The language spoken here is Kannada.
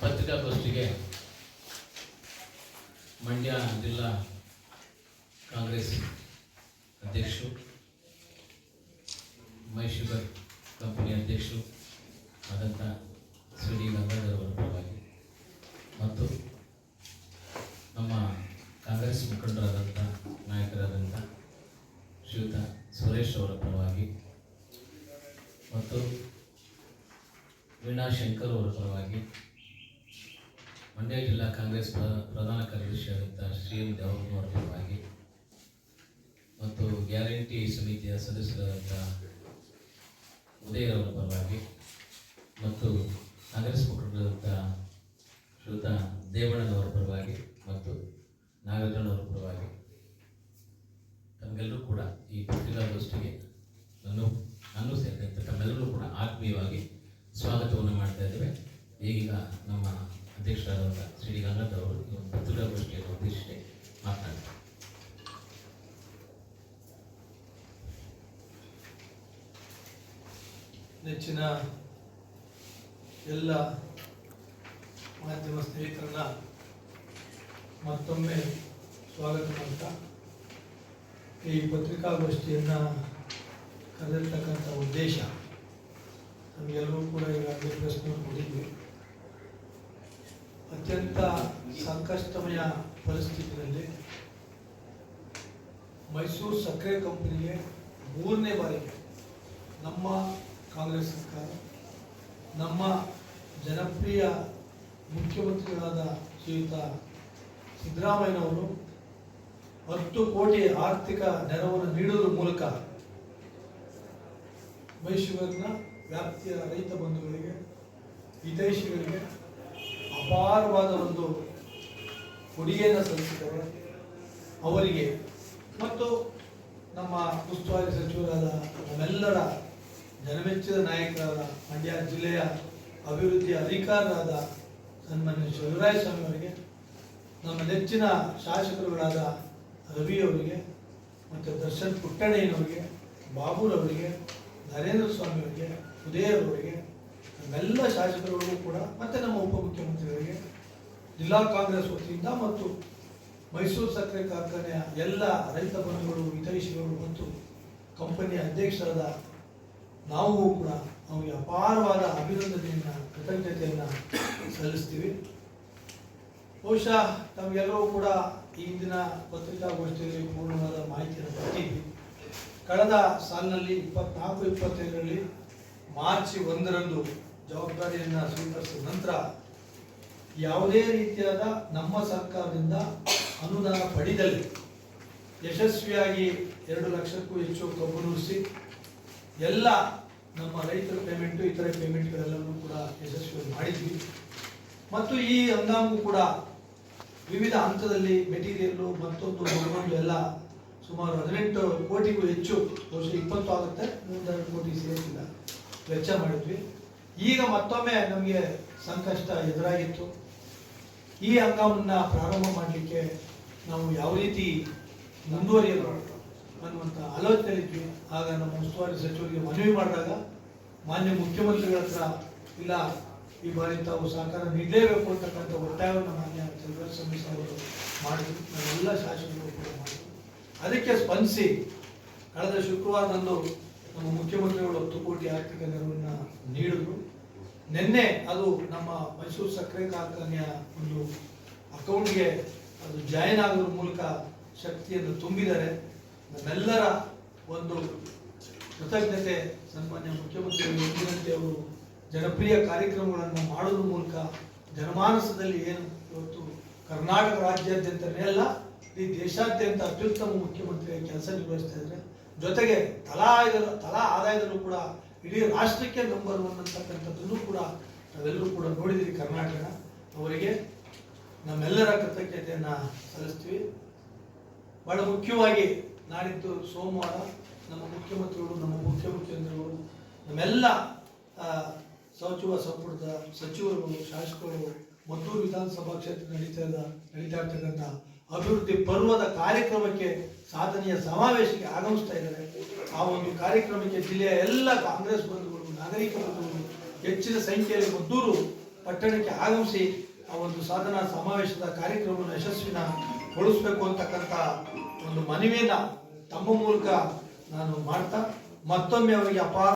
ಪತ್ರಿಕಾಗೋಷ್ಠಿಗೆ ಮಂಡ್ಯ ಜಿಲ್ಲಾ ಕಾಂಗ್ರೆಸ್ ಅಧ್ಯಕ್ಷರು ಮೈಶುಗರ್ ಕಂಪನಿ ಅಧ್ಯಕ್ಷರು ಆದಂಥ ಶ್ರೀ ಗಂಗಾಧರ್ ಅವರ ಪರವಾಗಿ ಮತ್ತು ನಮ್ಮ ಕಾಂಗ್ರೆಸ್ ಮುಖಂಡರಾದಂಥ ನಾಯಕರಾದಂಥ ಶ್ರೀಯುತ ಸುರೇಶ್ ಅವರ ಪರವಾಗಿ ಮತ್ತು ವೀಣಾ ಶಂಕರ್ ಅವರ ಪರವಾಗಿ ಮಂಡ್ಯ ಜಿಲ್ಲಾ ಕಾಂಗ್ರೆಸ್ ಪ್ರ- ಪ್ರಧಾನ ಕಾರ್ಯದರ್ಶಿಯಾದಂಥ ಶ್ರೀ ಅವರ ಪರವಾಗಿ ಮತ್ತು ಗ್ಯಾರಂಟಿ ಸಮಿತಿಯ ಸದಸ್ಯರಾದಂಥ ಉದಯರವರ ಪರವಾಗಿ ಮತ್ತು ಕಾಂಗ್ರೆಸ್ ಮುಖಂಡರಾದಂಥ ಶ್ರೀತ ದೇವಣ್ಣನವರ ಪರವಾಗಿ ಮತ್ತು ನಾಗರಾಜಣ್ಣವರ ಪರವಾಗಿ ತಮಗೆಲ್ಲರೂ ಕೂಡ ಈ ಪತ್ರಿಕಾಗೋಷ್ಠಿಗೆ ನಾನು ನಾನು ಸೇರಿದಂತೆ ತಮ್ಮೆಲ್ಲರೂ ಕೂಡ ಆತ್ಮೀಯವಾಗಿ ಸ್ವಾಗತವನ್ನು ಮಾಡ್ತಾ ಇದ್ದೇವೆ. ಈಗ ನಮ್ಮ ಅಧ್ಯಕ್ಷರಾದಂಥ ಶ್ರೀ ಗಂಗಾಧರ್ ಅವರು ಪತ್ರಿಕಾಗೋಷ್ಠಿಯನ್ನು ಉದ್ದೇಶಿಸಿ ಮಾತನಾಡ್ತಾರೆ ನೆಚ್ಚಿನ ಎಲ್ಲ ಮಾಧ್ಯಮ ಸ್ನೇಹಿತರನ್ನ ಮತ್ತೊಮ್ಮೆ ಸ್ವಾಗತ ಮಾಡ್ತಾ ಈ ಪತ್ರಿಕಾಗೋಷ್ಠಿಯನ್ನು ಕರೆದಿರ್ತಕ್ಕಂಥ ಉದ್ದೇಶ ನಮಗೆಲ್ಲರೂ ಕೂಡ ಈಗ ಪ್ರಶ್ನೆ ನೋಡಿದ್ವಿ ಅತ್ಯಂತ ಸಂಕಷ್ಟಮಯ ಪರಿಸ್ಥಿತಿಯಲ್ಲಿ ಮೈಸೂರು ಸಕ್ಕರೆ ಕಂಪನಿಗೆ ಮೂರನೇ ಬಾರಿಗೆ ನಮ್ಮ ಕಾಂಗ್ರೆಸ್ ಸರ್ಕಾರ, ನಮ್ಮ ಜನಪ್ರಿಯ ಮುಖ್ಯಮಂತ್ರಿಗಳಾದ ಶ್ರೀಯುತ ಸಿದ್ದರಾಮಯ್ಯನವರು ಹತ್ತು ಕೋಟಿ ಆರ್ಥಿಕ ನೆರವನ್ನು ನೀಡುವುದರ ಮೂಲಕ ಮೈಸೂರಿನ ವ್ಯಾಪ್ತಿಯ ರೈತ ಬಂಧುಗಳಿಗೆ, ಹಿತೈಷಿಗಳಿಗೆ ಅಪಾರವಾದ ಒಂದು ಕೊಡುಗೆಯನ್ನು ಸಲ್ಲಿಸಿದ್ದಾರೆ. ಅವರಿಗೆ ಮತ್ತು ನಮ್ಮ ಉಸ್ತುವಾರಿ ಸಚಿವರಾದ ನಮ್ಮೆಲ್ಲರ ಜನಮೆಚ್ಚಿದ ನಾಯಕರಾದ ಮಂಡ್ಯ ಜಿಲ್ಲೆಯ ಅಭಿವೃದ್ಧಿಯ ಅಧಿಕಾರರಾದ ಸನ್ಮಾನ್ಯ ಶಿವರಾಯ ಸ್ವಾಮಿ ಅವರಿಗೆ, ನಮ್ಮ ನೆಚ್ಚಿನ ಶಾಸಕರುಗಳಾದ ರವಿ ಅವರಿಗೆ ಮತ್ತು ದರ್ಶನ್ ಪುಟ್ಟಣ್ಣಯ್ಯನವರಿಗೆ ಬಾಬುರವರಿಗೆ ನರೇಂದ್ರ ಸ್ವಾಮಿ ಅವರಿಗೆ ಉದಯ್ ಎಲ್ಲ ನಮ್ಮೆಲ್ಲ ಶಾಸಕರುಗಳಿಗೂ ಕೂಡ, ಮತ್ತು ನಮ್ಮ ಉಪಮುಖ್ಯಮಂತ್ರಿಗಳಿಗೆ ಜಿಲ್ಲಾ ಕಾಂಗ್ರೆಸ್ ವತಿಯಿಂದ ಮತ್ತು ಮೈಸೂರು ಸಕ್ಕರೆ ಕಾರ್ಖಾನೆಯ ಎಲ್ಲ ರೈತ ಬಂಧುಗಳು ಹಿತೈಷಿಗಳು ಮತ್ತು ಕಂಪನಿಯ ಅಧ್ಯಕ್ಷರಾದ ನಾವು ಕೂಡ ಅವರಿಗೆ ಅಪಾರವಾದ ಅಭಿನಂದನೆಯನ್ನು, ಕೃತಜ್ಞತೆಯನ್ನು ಸಲ್ಲಿಸ್ತೀವಿ. ಬಹುಶಃ ತಮಗೆಲ್ಲರೂ ಕೂಡ ಈ ಹಿಂದಿನ ಪತ್ರಿಕಾಗೋಷ್ಠಿಯಲ್ಲಿ ಪೂರ್ಣವಾದ ಮಾಹಿತಿಯನ್ನು ಕೊಟ್ಟಿದ್ವಿ ಕಳೆದ ಸಾಲಿನಲ್ಲಿ ಇಪ್ಪತ್ನಾಲ್ಕು, ಇಪ್ಪತ್ತೈದರಲ್ಲಿ ಮಾರ್ಚ್ ಒಂದರಂದು ಜವಾಬ್ದಾರಿಯನ್ನು ಸ್ವೀಕರಿಸಿದ ನಂತರ ಯಾವುದೇ ರೀತಿಯಾದ ನಮ್ಮ ಸರ್ಕಾರದಿಂದ ಅನುದಾನ ಪಡೆದಲ್ಲಿ ಯಶಸ್ವಿಯಾಗಿ ಎರಡು ಲಕ್ಷಕ್ಕೂ ಹೆಚ್ಚು ಕಬ್ಬು ನುಡಿಸಿ ಎಲ್ಲ ನಮ್ಮ ರೈತರ ಪೇಮೆಂಟು ಇತರೆ ಪೇಮೆಂಟ್ಗಳೆಲ್ಲವೂ ಕೂಡ ಯಶಸ್ವಿಯಾಗಿ ಮಾಡಿದ್ವಿ. ಮತ್ತು ಈ ಹಂಗಾಮು ಕೂಡ ವಿವಿಧ ಹಂತದಲ್ಲಿ ಮೆಟೀರಿಯಲ್ಲು ಮತ್ತೊಂದು ಮತ್ತೊಂದು ಎಲ್ಲ ಸುಮಾರು ಹದಿನೆಂಟು ಕೋಟಿಗೂ ಹೆಚ್ಚು ವರ್ಷ ಇಪ್ಪತ್ತು ಆಗುತ್ತೆ. ಮೂವತ್ತೆರಡು ಕೋಟಿ ಸೇರಿಸಿಲ್ಲ. ವೆಚ್ಚ ಮಾಡಿದ್ವಿ. ಈಗ ಮತ್ತೊಮ್ಮೆ ನಮಗೆ ಸಂಕಷ್ಟ ಎದುರಾಗಿತ್ತು. ಈ ಹಂಗಾಮನ್ನ ಪ್ರಾರಂಭ ಮಾಡಲಿಕ್ಕೆ ನಾವು ಯಾವ ರೀತಿ ಮುಂದುವರಿಯಲು ಅನ್ನುವಂಥ ಆಲೋಚನೆಯಲ್ಲಿದ್ವಿ ಆಗ ನಮ್ಮ ಉಸ್ತುವಾರಿ ಸಚಿವರಿಗೆ ಮನವಿ ಮಾಡಿದಾಗ ಮಾನ್ಯ ಮುಖ್ಯಮಂತ್ರಿಗಳ ಹತ್ರ, ಇಲ್ಲ, ಈ ಬಾರಿ ತಾವು ಸಹಕಾರ ನೀಡಲೇಬೇಕು ಅಂತಕ್ಕಂಥ ಒತ್ತಾಯವನ್ನು ಮಾನ್ಯ ಚಂದ್ರಸ್ವಾಮಿ ಅವರು ಮಾಡಿದ್ರು. ನಾವೆಲ್ಲ ಶಾಸಕರು ಕೂಡ ಮಾಡಿದ್ರು ಅದಕ್ಕೆ ಸ್ಪಂದಿಸಿ, ಕಳೆದ ಶುಕ್ರವಾರದಂದು ನಮ್ಮ ಮುಖ್ಯಮಂತ್ರಿಗಳು ಹತ್ತು ಕೋಟಿ ಆರ್ಥಿಕ ನೆರವನ್ನು ನೀಡಿದ್ರು. ನಿನ್ನೆ ಅದು ನಮ್ಮ ಮೈಸೂರು ಸಕ್ಕರೆ ಕಾರ್ಖಾನೆಯ ಒಂದು ಅಕೌಂಟ್ಗೆ ಅದು ಜಾಯಿನ್ ಆಗೋದ್ರ ಮೂಲಕ ಶಕ್ತಿಯನ್ನು ತುಂಬಿದ್ದಾರೆ. ನಮ್ಮೆಲ್ಲರ ಒಂದು ಕೃತಜ್ಞತೆ ಸನ್ಮಾನ್ಯ ಮುಖ್ಯಮಂತ್ರಿಗಳು ಎಂದಿನಂತೆ ಅವರು ಜನಪ್ರಿಯ ಕಾರ್ಯಕ್ರಮಗಳನ್ನು ಮಾಡೋದ್ರ ಮೂಲಕ ಜನಮಾನಸದಲ್ಲಿ ಏನು ಇವತ್ತು ಕರ್ನಾಟಕ ರಾಜ್ಯಾದ್ಯಂತನೇ ಅಲ್ಲ, ಈ ದೇಶಾದ್ಯಂತ ಅತ್ಯುತ್ತಮ ಮುಖ್ಯಮಂತ್ರಿಯಾಗಿ ಕೆಲಸ ನಿರ್ವಹಿಸ್ತಾ ಇದ್ದಾರೆ. ಜೊತೆಗೆ ತಲಾ ಆದಾಯ ತಲಾ ಆದಾಯದಲ್ಲೂ ಕೂಡ ಇಡೀ ರಾಷ್ಟ್ರಕ್ಕೆ ನಂಬರ್ ಒನ್ ಅಂತಕ್ಕಂಥದ್ದನ್ನು ಕೂಡ ನಾವೆಲ್ಲರೂ ಕೂಡ ನೋಡಿದ್ದೀವಿ ಕರ್ನಾಟಕ. ಅವರಿಗೆ ನಮ್ಮೆಲ್ಲರ ಕೃತಜ್ಞತೆಯನ್ನು ಸಲ್ಲಿಸ್ತೀವಿ. ಬಹಳ ಮುಖ್ಯವಾಗಿ ನಾಡಿದ್ದು ಸೋಮವಾರ ನಮ್ಮ ಮುಖ್ಯಮಂತ್ರಿಗಳು ನಮ್ಮ ಮುಖ್ಯಮಂತ್ರಿಗಳು ನಮ್ಮೆಲ್ಲ ಸಚಿವ ಸಂಪುಟದ ಸಚಿವರು ಶಾಸಕರು ಮದ್ದೂರು ವಿಧಾನಸಭಾ ಕ್ಷೇತ್ರ ನಡೀತಾ ಇದ್ದ, ನಡೀತಾ ಇರ್ತಕ್ಕಂಥ ಅಭಿವೃದ್ಧಿ ಪರ್ವದ ಕಾರ್ಯಕ್ರಮಕ್ಕೆ ಸಾಧನೆಯ ಸಮಾವೇಶಕ್ಕೆ ಆಗಮಿಸ್ತಾ ಇದ್ದಾರೆ. ಆ ಒಂದು ಕಾರ್ಯಕ್ರಮಕ್ಕೆ ಜಿಲ್ಲೆಯ ಎಲ್ಲ ಕಾಂಗ್ರೆಸ್ ಬಂಧುಗಳು, ನಾಗರಿಕ ಬಂಧುಗಳು ಹೆಚ್ಚಿನ ಸಂಖ್ಯೆಯಲ್ಲಿ ಮದ್ದೂರು ಪಟ್ಟಣಕ್ಕೆ ಆಗಮಿಸಿ ಆ ಒಂದು ಸಾಧನಾ ಸಮಾವೇಶದ ಕಾರ್ಯಕ್ರಮವನ್ನು ಯಶಸ್ವಿನ ಯಶಸ್ವಿನಗೊಳಿಸಬೇಕು ಅಂತಕ್ಕಂಥ ಒಂದು ಮನವಿಯನ್ನ ತಮ್ಮ ಮೂಲಕ ನಾನು ಮಾಡ್ತಾ ಮತ್ತೊಮ್ಮೆ ಅವರಿಗೆ ಅಪಾರ